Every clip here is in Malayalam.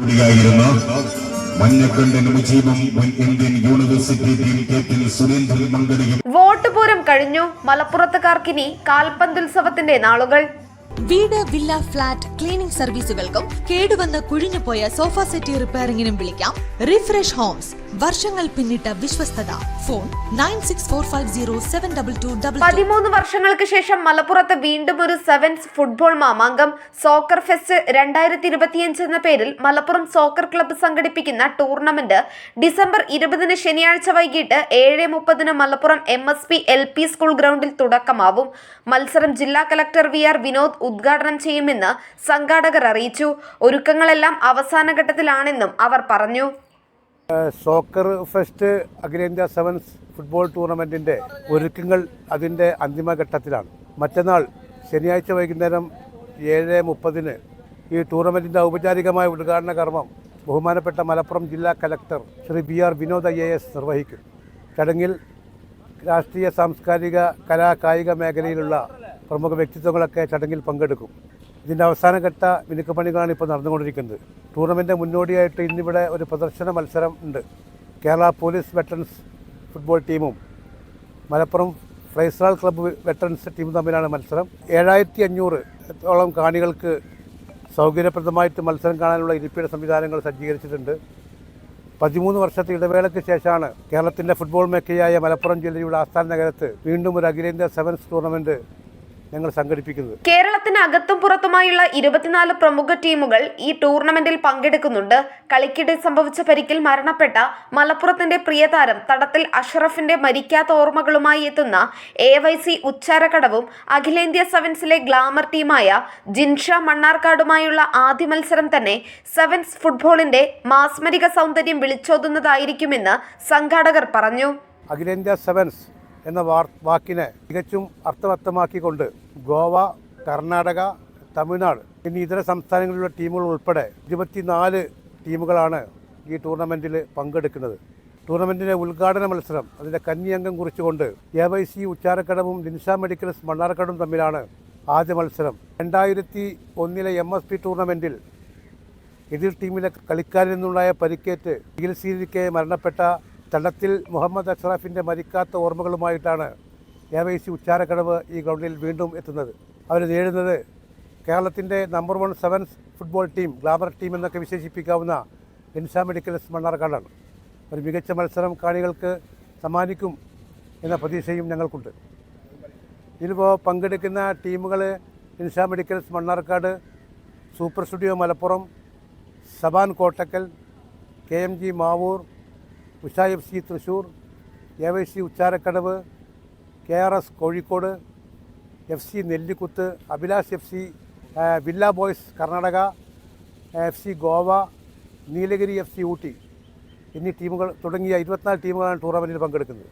കൂടിയായിരുന്ന മഞ്ഞക്കണ്ടൻ മുജീബും Indian university team captain Surendran മങ്കടിയും vote പൂരം കഴിഞ്ഞു. മലപ്പുറത്തുകാർക്കിനി കാൽപന്തുത്സവത്തിന്റെ നാളുകൾ. വീട് വില്ല ഫ്ളാറ്റ് ക്ലീനിംഗ് സർവീസുകൾക്കും കേടുവന്ന് കുഴിഞ്ഞുപോയ സോഫ സെറ്റി റിപ്പയറിംഗിനും വിളിക്കാം. Refresh homes. വർഷങ്ങൾ പിന്നിട്ട വിശ്വസ്തത. Phone nine six four five zero seven double two double പതിമൂന്ന് വർഷങ്ങൾക്ക് ശേഷം മലപ്പുറത്ത് വീണ്ടും ഒരു സെവൻസ് ഫുട്ബോൾ മാമാങ്കം. സോക്കർ ഫെസ്റ്റ് രണ്ടായിരത്തി ഇരുപത്തിയഞ്ച് എന്ന പേരിൽ മലപ്പുറം സോക്കർ ക്ലബ്ബ് സംഘടിപ്പിക്കുന്ന ടൂർണമെന്റ് ഡിസംബർ ഇരുപതിന് ശനിയാഴ്ച വൈകിട്ട് ഏഴ് മുപ്പതിന് Malappuram M S P L P school ഗ്രൗണ്ടിൽ തുടക്കമാവും. മത്സരം ജില്ലാ കലക്ടർ വി ആർ വിനോദ് ഉദ്ഘാടനം ചെയ്യുമെന്ന് സംഘാടകർ അറിയിച്ചു. ഒരുക്കങ്ങളെല്ലാം അവസാന ഘട്ടത്തിലാണെന്നും അവർ പറഞ്ഞു. സോക്കർ ഫെസ്റ്റ് അഖിലേന്ത്യാ സെവൻസ് ഫുട്ബോൾ ടൂർണമെന്റിന്റെ ഒരുക്കങ്ങൾ അതിന്റെ അന്തിമഘട്ടത്തിലാണ് മറ്റന്നാൾ ശനിയാഴ്ച വൈകുന്നേരം ഏഴ് മുപ്പതിന് ഈ ടൂർണമെന്റിന്റെ ഔപചാരികമായ ഉദ്ഘാടന കർമ്മം ബഹുമാനപ്പെട്ട മലപ്പുറം ജില്ലാ collector Shri B R Vinod I A S നിർവഹിക്കും. ചടങ്ങിൽ രാഷ്ട്രീയ സാംസ്കാരിക കലാ കായിക മേഖലയിലുള്ള പ്രമുഖ വ്യക്തിത്വങ്ങളൊക്കെ ചടങ്ങിൽ പങ്കെടുക്കും. ഇതിന്റെ അവസാനഘട്ട മിനുക്കപ്പണികളാണ് ഇപ്പോൾ നടന്നുകൊണ്ടിരിക്കുന്നത്. ടൂർണമെന്റ് മുന്നോടിയായിട്ട് ഇന്നിവിടെ ഒരു പ്രദർശന മത്സരം ഉണ്ട്. കേരള പോലീസ് വെറ്ററൻസ് ഫുട്ബോൾ ടീമും മലപ്പുറം ഫ്രൈസ്രാൾ ക്ലബ്ബ് വെറ്ററൻസ് ടീമും തമ്മിലാണ് മത്സരം. ഏഴായിരത്തി അഞ്ഞൂറോളം കാണികൾക്ക് സൗകര്യപ്രദമായിട്ട് മത്സരം കാണാനുള്ള ഇരിപ്പിട സംവിധാനങ്ങൾ സജ്ജീകരിച്ചിട്ടുണ്ട്. പതിമൂന്ന് വർഷത്തെ ഇടവേളയ്ക്ക് ശേഷമാണ് കേരളത്തിന്റെ ഫുട്ബോൾ മേഖലയായ മലപ്പുറം ജില്ലയുടെ ആസ്ഥാന നഗരത്ത് വീണ്ടും ഒരു അഖിലേന്ത്യാ സെവൻസ് ടൂർണമെന്റ് ഞങ്ങൾ സംഘടിപ്പിക്കുന്നത്. കേരളത്തിന് അകത്തും പുറത്തുമായുള്ള ഇരുപത്തിനാല് പ്രമുഖ ടീമുകൾ ഈ ടൂർണമെന്റിൽ പങ്കെടുക്കുന്നുണ്ട്. കളിക്കിടെ സംഭവിച്ച പരിക്കിൽ മരണപ്പെട്ട മലപ്പുറത്തിന്റെ പ്രിയതാരം തടത്തിൽ അഷറഫിന്റെ മരിക്കാത്ത ഓർമ്മകളുമായി എത്തുന്ന എ വൈ സി ഉച്ചാരക്കടവും അഖിലേന്ത്യാ സെവൻസിലെ ഗ്ലാമർ ടീമായ ജിൻഷ മണ്ണാർക്കാടുമായുള്ള ആദ്യ മത്സരം തന്നെ സെവൻസ് ഫുട്ബോളിന്റെ മാസ്മരിക സൗന്ദര്യം വിളിച്ചോതുന്നതായിരിക്കുമെന്ന് സംഘാടകർ പറഞ്ഞു. അഖിലേന്ത്യാ സെവൻസ് എന്ന വാക്കിനെ തികച്ചും അർത്ഥവത്തമാക്കിക്കൊണ്ട് ഗോവ കർണാടക തമിഴ്നാട് എന്നീ ഇതര സംസ്ഥാനങ്ങളിലുള്ള ടീമുകൾ ഉൾപ്പെടെ ഇരുപത്തിനാല് ടീമുകളാണ് ഈ ടൂർണമെന്റിൽ പങ്കെടുക്കുന്നത്. ടൂർണമെന്റിന്റെ ഉദ്ഘാടന മത്സരം അതിന്റെ കന്നിയംഗം കുറിച്ചുകൊണ്ട് എ വൈ സി ഉച്ചാരക്കടവും ലിൻഷ മെഡിക്കൽസ് മണ്ണാർക്കടവും തമ്മിലാണ് ആദ്യ മത്സരം. രണ്ടായിരത്തി ഒന്നിലെ എം എസ് പി ടൂർണമെന്റിൽ എതിർ ടീമിലെ കളിക്കാരിൽ നിന്നുണ്ടായ പരിക്കേറ്റ് ചികിത്സയിലിരിക്കെ മരണപ്പെട്ട തടത്തിൽ മുഹമ്മദ് അഷ്റഫിന്റെ മരിക്കാത്ത ഓർമ്മകളുമായിട്ടാണ് എ വൈ സി ഉച്ചാരക്കടവ് ഈ ഗ്രൗണ്ടിൽ വീണ്ടും എത്തുന്നത്. അവർ നേടുന്നത് കേരളത്തിന്റെ number one sevens football team glamour team എന്നൊക്കെ വിശേഷിപ്പിക്കാവുന്ന ഇൻസാ മെഡിക്കൽസ് മണ്ണാർക്കാടാണ്. ഒരു മികച്ച മത്സരം കാണികൾക്ക് സമ്മാനിക്കും എന്ന പ്രതീക്ഷയും ഞങ്ങൾക്കുണ്ട്. ഇതിലിപ്പോൾ പങ്കെടുക്കുന്ന ടീമുകൾ Insha medicals Mannarkkad super studio Malappuram Saban Kottakkal K M G Mavoor Usha C Thrissur A Y C Ucharakkadavu K R S Kozhikode F C Nellikuth Abhilash F C villa boys Karnataka F C Goa Nilgiri F C Ooty എന്നീ ടീമുകൾ തുടങ്ങിയ ഇരുപത്തിനാല് ടീമുകളാണ് ടൂർണമെന്റിൽ പങ്കെടുക്കുന്നത്.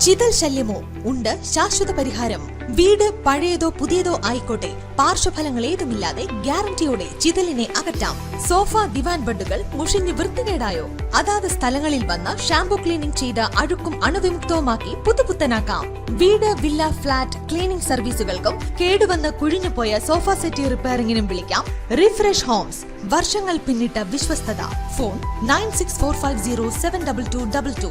ചിതൽ ശല്യമോ? ഉണ്ട് ശാശ്വത പരിഹാരം. വീട് പഴയതോ പുതിയതോ ആയിക്കോട്ടെ. പാർശ്വഫലങ്ങൾ ഏതുമില്ലാതെ ഗ്യാരണ്ടിയോടെ ചിതലിനെ അകറ്റാം. സോഫ ദിവാൻ ബെഡുകൾ മുഷിഞ്ഞ് വൃത്തികേടായോ? അതാത് സ്ഥലങ്ങളിൽ വന്ന ഷാംപൂ ക്ലീനിംഗ് ചെയ്ത് അഴുക്കും അണുവിമുക്തവുമാക്കി പുതുപുത്തനാക്കാം. വീട് വില്ല ഫ്ലാറ്റ് ക്ലീനിംഗ് സർവീസുകൾക്കും കേടുവന്ന് കുഴിഞ്ഞുപോയ സോഫ സെറ്റി റിപ്പയറിംഗിനും വിളിക്കാം. Refresh homes. വർഷങ്ങൾ പിന്നിട്ട വിശ്വസ്തത. Phone nine six four five zero seven double two double two.